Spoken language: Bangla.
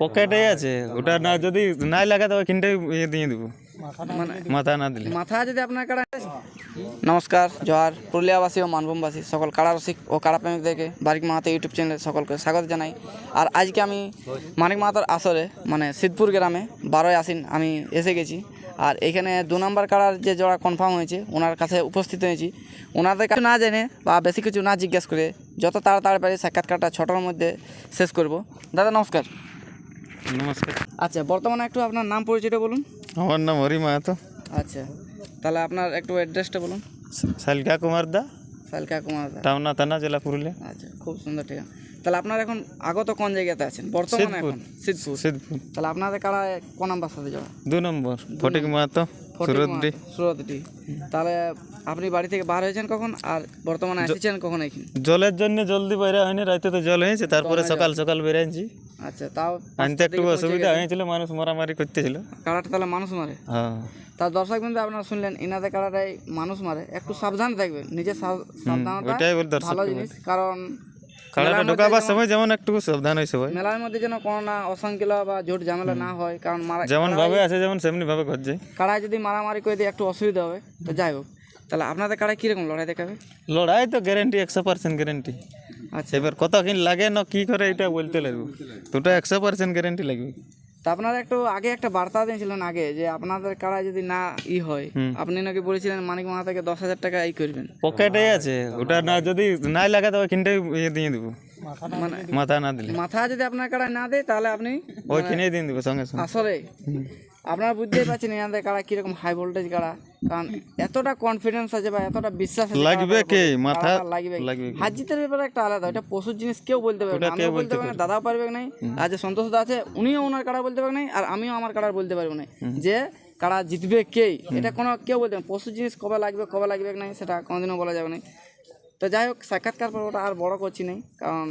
পকেটে আছে, ওটা না যদি নাই লাগে তো ওইখানটাই ইয়ে দিয়ে দেবো। মাথা না দিলে। মাথা যদি আপনার কাড়া নমস্কার, জোহার, পুরুলিয়াবাসী ও মানভূমবাসী, সকল কাড়া রসিক ও কাড়া প্রেমিকদেরকে বারিক মাহাতো ইউটিউব চ্যানেলে সকলকে স্বাগত জানাই। আর আজকে আমি মানিক মাহাতোর আসরে মানে সিদ্ধপুর গ্রামে বারোই আসিন আমি এসে গেছি। আর এখানে দু নম্বর কাড়ার যে জোড়া কনফার্ম হয়েছে, ওনার কাছে উপস্থিত হয়েছি। ওনাদের কাছে না জেনে বা বেশি কিছু না জিজ্ঞেস করে যত তাড়াতাড়ি পারি সাক্ষাৎকারটা ছটার মধ্যে শেষ করব। দাদা, নমস্কার। নমস্কার। আচ্ছা বর্তমানে একটু আপনার নাম পরিচয়টা বলুন। আমার নাম হরি মাহাতো আচ্ছা তাহলে আপনার একটু অ্যাড্রেসটা বলুন। শালিকা কুমার দা। সালকা কুমার দা। টাউনা থানা জেলা পুরুলিয়া। আচ্ছা খুব সুন্দর ঠিকানা তাহলে আপনার এখন আগত কোন জায়গাতে আছেন? বর্তমানে এখন? সিদ্ধপুর। সিদ্ধপুর। তাহলে আপনাদের কারা কোন নাম্বার সাথে যাওয়া দু নম্বর ফটিক মাহাতো। সুরতডি সুরতটি তাহলে আপনি বাড়ি থেকে বার হয়েছেন কখন? আর বর্তমানে এসেছেন কখন এখানে? জলের জন্য জলদি হয়নি রাতে তো জল হয়েছে তারপরে সকাল সকাল আচ্ছা তাও আনতে একটু অসুবিধা হয়েছিল মানুষ মারামারি করতেছিল। কাড়াটা তাহলে মানুষ মারে? হ্যাঁ। তার দর্শক বিন্দু আপনারা শুনলেন ইনাদের কাড়াটাই মানুষ মারে। একটু সাবধান থাকবেন নিজের সাবধানতা ভালো জিনিস কারণ কাড়াটা ঢোকাবার সময় যেমন একটু সাবধান মেলার মধ্যে যেন কোনো না বা জোট ঝামেলা না হয় কারণ মারা যেমন ভাবে আছে যেমন সেমনি ভাবে ঘর যায় কাড়ায় যদি মারামারি করে দিয়ে একটু অসুবিধা হবে। তো যাই হোক তাহলে আপনাদের কাড়ায় কীরকম লড়াই দেখাবে? লড়াই তো গ্যারেন্টি একশো পার্সেন্ট গ্যারেন্টি আচ্ছা। এবার লাগে না কি করে এটা বলতে লাগবে। দুটো একশো পার্সেন্ট গ্যারেন্টি লাগবে। তা আপনারা একটু আগে একটা বার্তা দিয়েছিলেন আগে যে আপনাদের কারা যদি না ই হয় আপনি নাকি বলেছিলেন মানিক মাথা থেকে দশ হাজার টাকা ই করবেন। পকেটে আছে। ওটা না যদি নাই লাগে তবে কিনতে ইয়ে দিয়ে দেবো। মানে মাথা না দিলে। মাথা যদি আপনার কাড়ায় না দেয় তাহলে আপনি ওইখানেই দিয়ে দেবো সঙ্গে সঙ্গে। আসলে। আপনারা বুঝতেই পারছেন এনাদের কাড়া কীরকম হাই ভোল্টেজ কাড়া কারণ এতটা কনফিডেন্স আছে বা এতটা বিশ্বাস লাগবে কে? মাথা লাগবে কে? লাগবে জিতের ব্যাপারে একটা আলাদা এটা পশুর জিনিস কেউ বলতে পারবে না। আমিও বলতে পারব না দাদাও পারবে নাই? আর যে সন্তোষ দা আছে উনিও ওনার কাড়া বলতে পারবে নাই? আর আমিও আমার কাড়া বলতে পারব না যে কাড়া জিতবে কে? এটা কোনো কেউ বলতে পারবে না। পশুর জিনিস কবে লাগবে কবে লাগবে নাই সেটা কোনোদিনও বলা যাবে না। তো যাই হোক সাক্ষাৎকার পর্বটা আর বড় করছি নাই কারণ